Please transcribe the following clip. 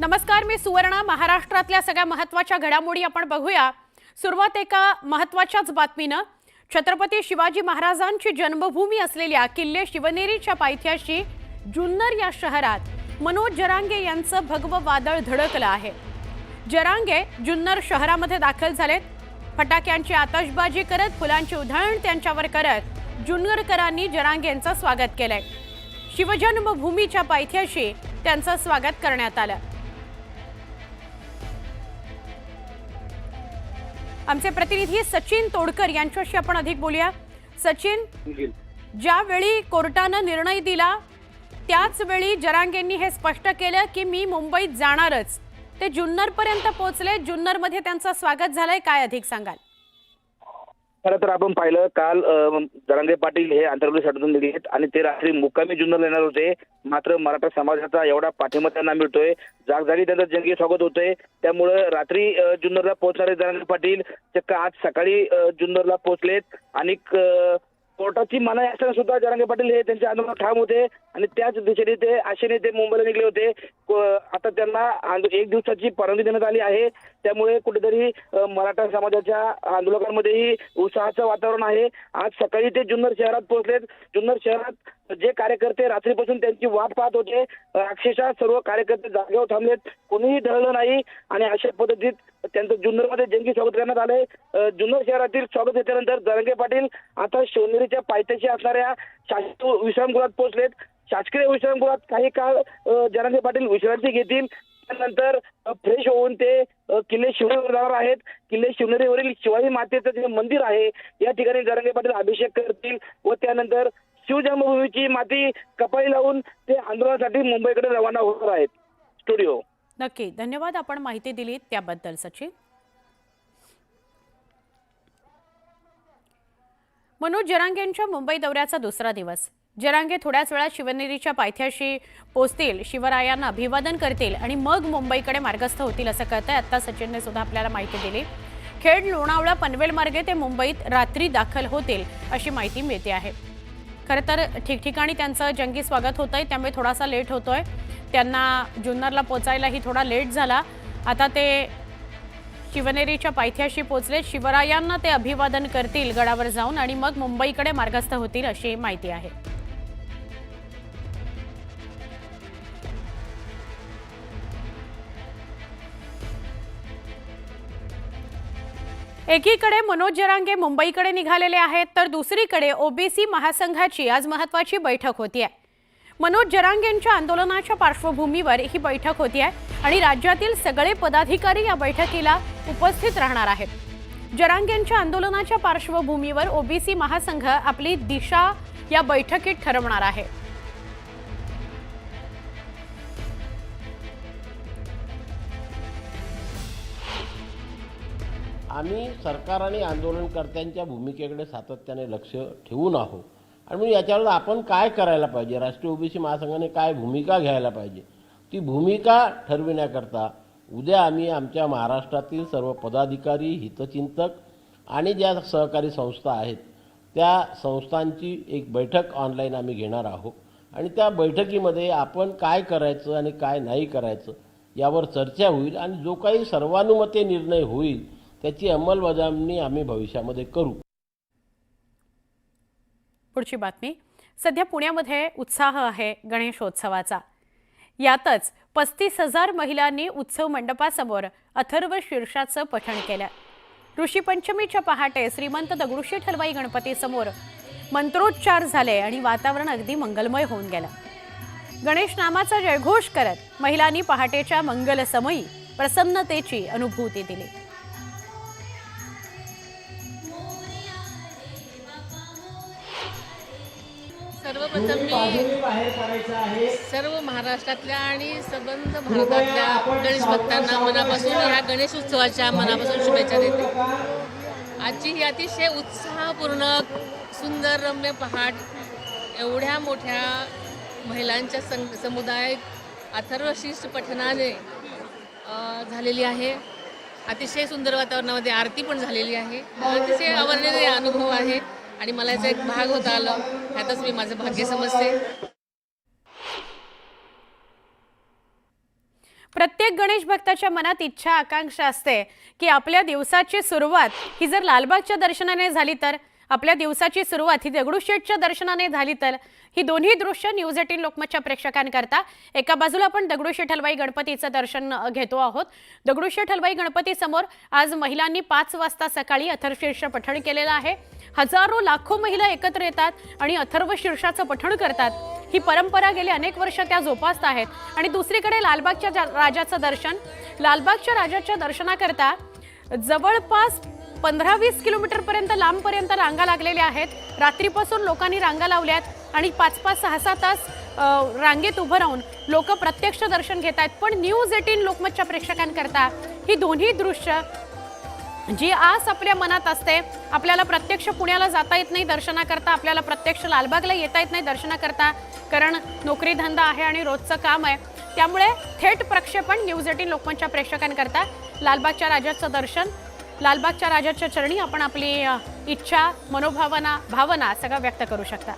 नमस्कार मी सुवर्णा. महाराष्ट्रातल्या सगळ्या महत्त्वाच्या घडामोडी आपण बघूया. सुरुवात एका महत्त्वाच्याच बातमीनं. छत्रपती शिवाजी महाराजांची जन्मभूमी असलेल्या किल्ले शिवनेरीच्या पायथ्याशी जुन्नर या शहरात मनोज जरांगे यांचं भगवं वादळ धडकलं आहे. जरांगे जुन्नर शहरामध्ये दाखल झालेत. फटाक्यांची आतषबाजी करत फुलांची उधळण त्यांच्यावर करत जुन्नरकरांनी जरांगे यांचं स्वागत केलंय. शिवजन्मभूमीच्या पायथ्याशी त्यांचं स्वागत करण्यात आलं. आमचे प्रतिनिधी सचिन तोडकर यांच्याशी आपण अधिक बोलूया. सचिन ज्यावेळी कोर्टानं निर्णय दिला त्याच वेळी जरांगेंनी हे स्पष्ट केलं की मी मुंबईत जाणारच. ते जुन्नर पर्यंत पोहोचले. जुन्नरमध्ये त्यांचं स्वागत झालंय. काय अधिक सांगाल? खरं तर आपण पाहिलं काल धनंजय पाटील हे आंतरराष्ट्रीय शाळेतून निघेत आणि ते रात्री मुक्कामी जुन्नर येणार होते. मात्र मराठा समाजाचा एवढा पाठिंबा त्यांना मिळतोय. जागजागी त्यांचं जंगी स्वागत होतंय. त्यामुळं रात्री जुन्नरला पोहोचणारे धनंजय पाटील चक्क आज सकाळी जुन्नरला पोहोचलेत आणि कोर्टाची मनाई असताना सुद्धा जरांगे पाटील हे त्यांच्या आंदोलन ठाम होते आणि त्याच दिशेने ते आशेने ते मुंबईला निघले होते. आता त्यांना एक दिवसाची परवानगी देण्यात आली आहे. त्यामुळे कुठेतरी मराठा समाजाच्या आंदोलकांमध्येही उत्साहाचं वातावरण आहे. आज सकाळी ते जुन्नर शहरात पोहोचलेत. जुन्नर शहरात जे कार्यकर्ते रात्रीपासून त्यांची वाट पाहत होते अक्षरशः सर्व कार्यकर्ते जागेवर थांबलेत. कोणीही ढळलं नाही आणि अशा पद्धतीत त्यांचं जुन्नरमध्ये जंगी स्वागत करण्यात आलंय. जुन्नर शहरातील स्वागत घेतल्यानंतर दरंगे पाटील आता शिवनेरीच्या पायथ्याशी असणाऱ्या शासकीय विश्रामगृहात पोहोचलेत. शासकीय विश्रामगृहात काही काळ जरांगे पाटील विश्रांती घेतील. त्यानंतर फ्रेश होऊन ते किल्ले शिवनेरीवर जाणार आहेत. किल्ले शिवनेरीवरील शिवाजी मातेचं जे मंदिर आहे या ठिकाणी जरंगे पाटील अभिषेक करतील व त्यानंतर शिवजन्मभूमीची माती कपाळी लावून ते आंदोलनासाठी मुंबईकडे रवाना होणार आहेत. स्टुडिओ नक्की. धन्यवाद आपण माहिती दिली त्याबद्दल सचिन. मनोज जरांगेंच्या मुंबई दौऱ्याचा दुसरा दिवस. जरांगे थोड्याच वेळात शिवनेरीच्या पायथ्याशी पोचतील. शिवरायांना अभिवादन करतील आणि मग मुंबईकडे मार्गस्थ होतील असं कळत आहे आत्ता सचिनने सुद्धा आपल्याला माहिती दिली. खेड लोणावळा पनवेल मार्गे ते मुंबईत रात्री दाखल होतील अशी माहिती मिळते आहे. खरं तर ठिकठिकाणी त्यांचं जंगी स्वागत होतंय त्यामुळे थोडासा लेट होतोय. त्यांना जुन्नरला पोचायलाही थोडा लेट झाला. आता ते शिवनेरीच्या पायथ्याशी पोचले. शिवरायांना ते अभिवादन करतील गडावर जाऊन आणि मग मुंबईकडे मार्गस्थ होतील अशी माहिती आहे. एकीकडे मनोज जरांगे मुंबईकडे निघालेले आहेत तर दुसरीकडे ओबीसी महासंघाची आज महत्वाची बैठक होती आहे मनोज जरांगेंच्या आंदोलनाच्या पार्श्वभूमीवर ही बैठक होती आहे आणि राज्यातील सगळे पदाधिकारी या बैठकीला उपस्थित राहणार आहेत. जरांगेंच्या आंदोलनाच्या पार्श्वभूमीवर ओबीसी महासंघ आपली दिशा या बैठकीत ठरवणार आहे. आम्ही सरकार आणि आंदोलनकर्त्यांच्या भूमिकेकडे सातत्याने लक्ष ठेवून आहोत. आणि मग याच्यावर आपण काय करायला पाहिजे? राष्ट्रीय ओबीसी महासंघाने काय भूमिका घ्यायला पाहिजे? ती भूमिका ठरविण्याकरता उद्या आम्ही आमच्या महाराष्ट्रातील सर्व पदाधिकारी हितचिंतक आणि ज्या सहकारी संस्था आहेत त्या संस्थांची एक बैठक ऑनलाईन आम्ही घेणार आहोत. आणि त्या बैठकीमध्ये आपण काय करायचं आणि काय नाही करायचं यावर चर्चा होईल आणि जो काही सर्वानुमते निर्णय होईल त्याची अंमलबजावणी आम्ही भविष्यामध्ये करू. पुढची बातमी. सध्या पुण्यामध्ये उत्साह आहे गणेशोत्सवाचा. यातच पस्तीस हजार महिलांनी उत्सव मंडपासमोर अथर्व शीर्षाचं पठण केलं. ऋषीपंचमीच्या पहाटे श्रीमंत दगडूशेठ हलवाई गणपतीसमोर मंत्रोच्चार झाले आणि वातावरण अगदी मंगलमय होऊन गेलं. गणेश नामाचा जयघोष करत महिलांनी पहाटेच्या मंगलसमयी प्रसन्नतेची अनुभूती दिली. सर्वप्रथम मी सर्व महाराष्ट्रातल्या आणि संबंध भारतातल्या गणेश भक्तांना मनापासून ह्या गणेश उत्सवाच्या मनापासून शुभेच्छा देते. आजची ही अतिशय उत्साहपूर्ण सुंदर रम्य पहाट एवढ्या मोठ्या महिलांच्या सं समुदाय अथर्वशीर्ष पठणाने अ, झालेली आहे. अतिशय सुंदर वातावरणामध्ये आरती पण झालेली आहे. अतिशय अवर्णनीय अनुभव आहे. आणि मला याचा एक भाग होता आलं. ह्यातच मी माझं भाग्य समजते. प्रत्येक गणेश भक्ताच्या मनात इच्छा आकांक्षा असते की आपल्या दिवसाची सुरुवात ही जर लालबागच्या दर्शनाने झाली तर आपल्या दिवसाची सुरुवात ही दगडूशेठच्या दर्शनाने झाली तर. ही दोन्ही दृश्य न्यूज एटीन लोकमतच्या प्रेक्षकांकरता. एका बाजूला आपण दगडूशेठ हलवाई गणपतीचं दर्शन घेतो आहोत. दगडूशेठ हलवाई गणपती समोर आज महिलांनी पाच वाजता सकाळी अथर्शीर्ष पठण केलेलं आहे. हजारो लाखो महिला एकत्र येतात आणि अथर्व शीर्षाचं पठण करतात. ही परंपरा गेली अनेक वर्ष त्या जोपासत आहेत. आणि दुसरीकडे लालबागच्या राजाचं दर्शन लालबागच्या राजाच्या दर्शनाकरता जवळपास पंधरा वीस किलोमीटरपर्यंत लांबपर्यंत रांगा लागलेल्या आहेत. रात्रीपासून लोकांनी रांगा लावल्यात आणि पाच पाच सहा सहा तास रांगेत उभं राहून लोक प्रत्यक्ष दर्शन घेत आहेत. पण न्यूज एटीन लोकमतच्या प्रेक्षकांकरता ही दोन्ही दृश्य जी आस आपल्या मनात असते आपल्याला प्रत्यक्ष पुण्याला जाता येत नाही दर्शनाकरता आपल्याला प्रत्यक्ष लालबागला येता येत नाही दर्शनाकरता कारण नोकरी धंदा आहे आणि रोजचं काम आहे. त्यामुळे थेट प्रक्षेपण न्यूज एटीन लोकमतच्या प्रेक्षकांकरता. लालबागच्या राजाचं दर्शन लालबागच्या राजाच्या चरणी आपण आपली इच्छा मनोभावना भावना सगळं व्यक्त करू शकता.